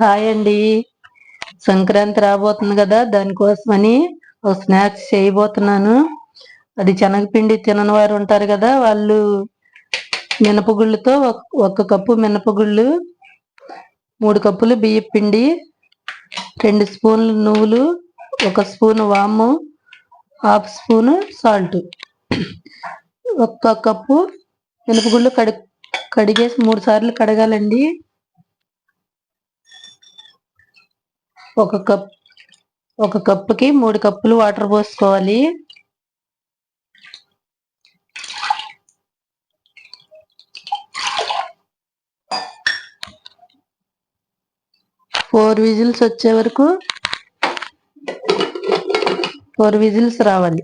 Hi అండి. సంక్రాంతి రాబోతుంది కదా దానికోసమని ఒక స్నాక్స్ చేయబోతున్నాను. అది శనగపిండి తినని వారు ఉంటారు కదా వాళ్ళు మినపగుళ్ళుతో ఒక కప్పు మినపగుళ్ళు మూడు కప్పులు బియ్య పిండి రెండు స్పూన్లు నువ్వులు ఒక స్పూన్ వాము హాఫ్ స్పూన్ సాల్ట్. ఒక్క కప్పు మినపగుళ్ళు కడి కడిగేసి మూడు సార్లు కడగాలండి. ఒక కప్ ఒక కప్పుకి మూడు కప్పులు వాటర్ పోసుకోవాలి. ఫోర్ విజిల్స్ వచ్చే వరకు ఫోర్ విజిల్స్ రావాలి.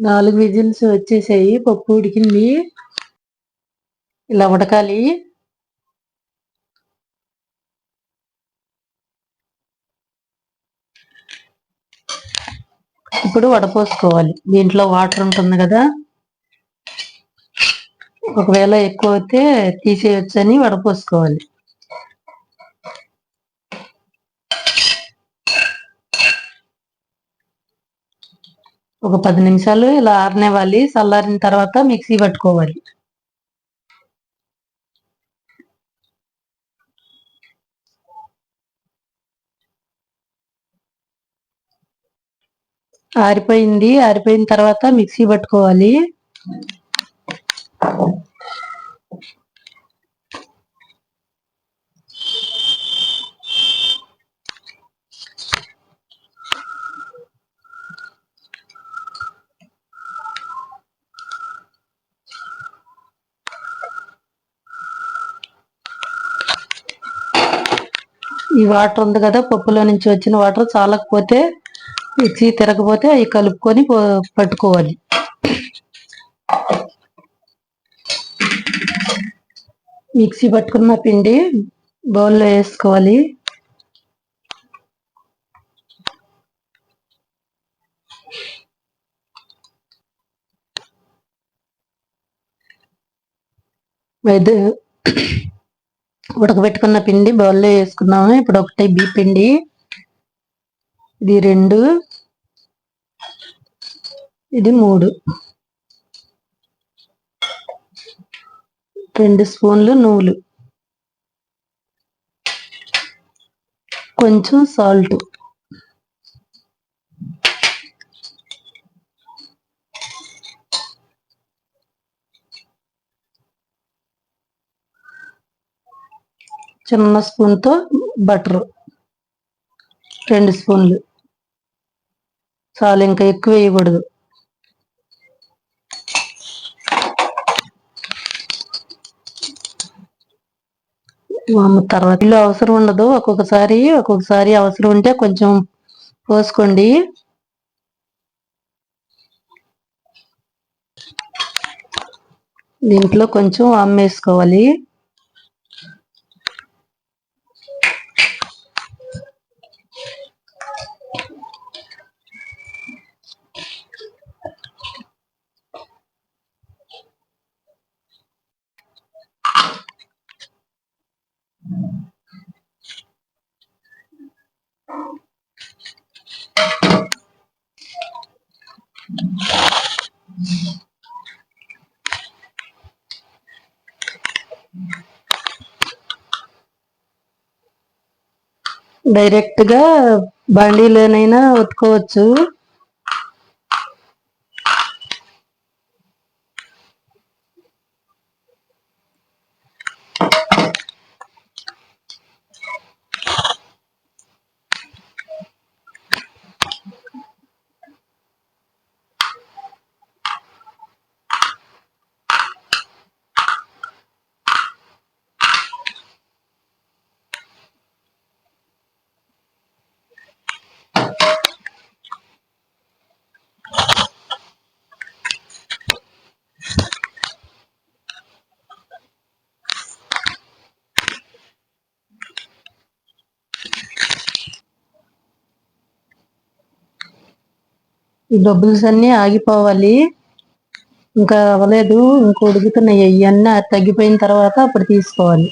నాలుగు విజిల్స్ వచ్చేసాయి. పప్పు ఉడికింది. ఇలా ఉడకాలి. ఇప్పుడు వడపోసుకోవాలి దీంట్లో వాటర్ ఉంటుంది కదా. ఒకవేళ ఎక్కువ అయితే తీసేయొచ్చని వడపోసుకోవాలి ఒక పది నిమిషాలు ఇలా ఆరనివ్వాలి. చల్లారిన తర్వాత మిక్సీ పట్టుకోవాలి. ఆరిపోయింది. ఆరిపోయిన తర్వాత మిక్సీ పట్టుకోవాలి. ఈ వాటర్ ఉంది కదా పప్పులో నుంచి వచ్చిన వాటర్ చాలకపోతే మిక్సీ తిరగపోతే అవి కలుపుకొని పట్టుకోవాలి. మిక్సీ పట్టుకున్న పిండి బౌల్లో వేసుకోవాలి. ఉడకబెట్టుకున్న పిండి బౌల్లో వేసుకున్నాము ఇప్పుడు ఒకటి బీ పిండి. ఇది రెండు. ఇది మూడు. రెండు స్పూన్లు నువ్వులు కొంచెం సాల్ట్. చిన్న స్పూన్తో బటర్. రెండు స్పూన్లు. చాలు ఇంకా ఎక్కువ వేయకూడదు. తర్వాత ఇల్లు అవసరం ఉండదు. ఒక్కొక్కసారి ఒక్కొక్కసారి అవసరం ఉంటే కొంచెం పోసుకోండి. దీంట్లో కొంచెం అమ్మేసుకోవాలి డైరెక్ట్గా బండిలోనైనా ఉతుకోవచ్చు ఈ బబుల్స్ అన్ని ఆగిపోవాలి. ఇంకా అవ్వలేదు ఇంకా ఉడుకుతున్నాయి. ఇవన్నీ తగ్గిపోయిన తర్వాత అప్పుడు తీసుకోవాలి.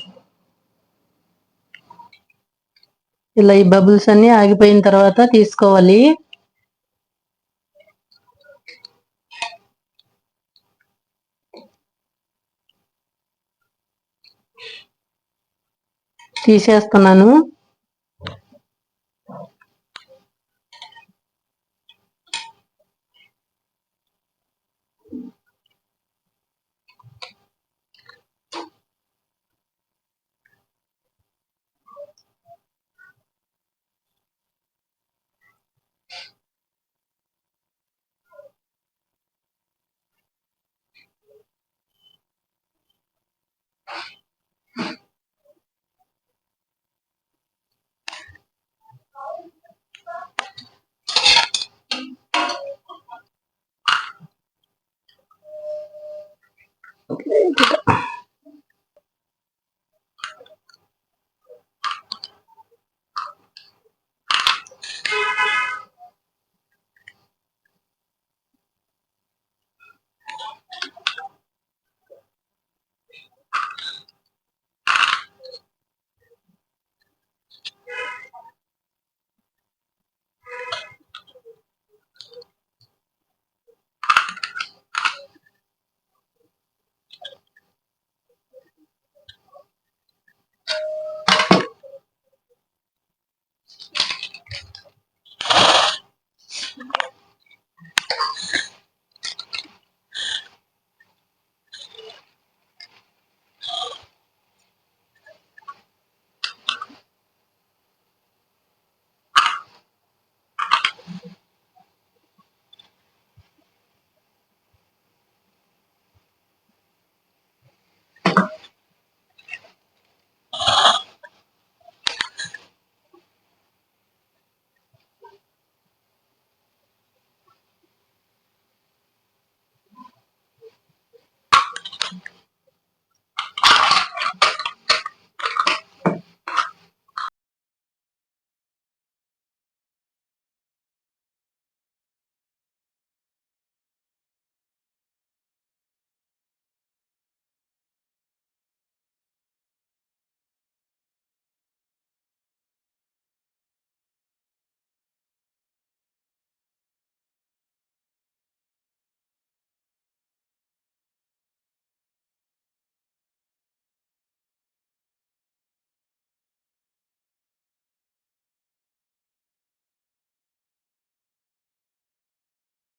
ఇలా ఈ బబుల్స్ అన్ని ఆగిపోయిన తర్వాత తీసుకోవాలి. తీసేస్తున్నాను.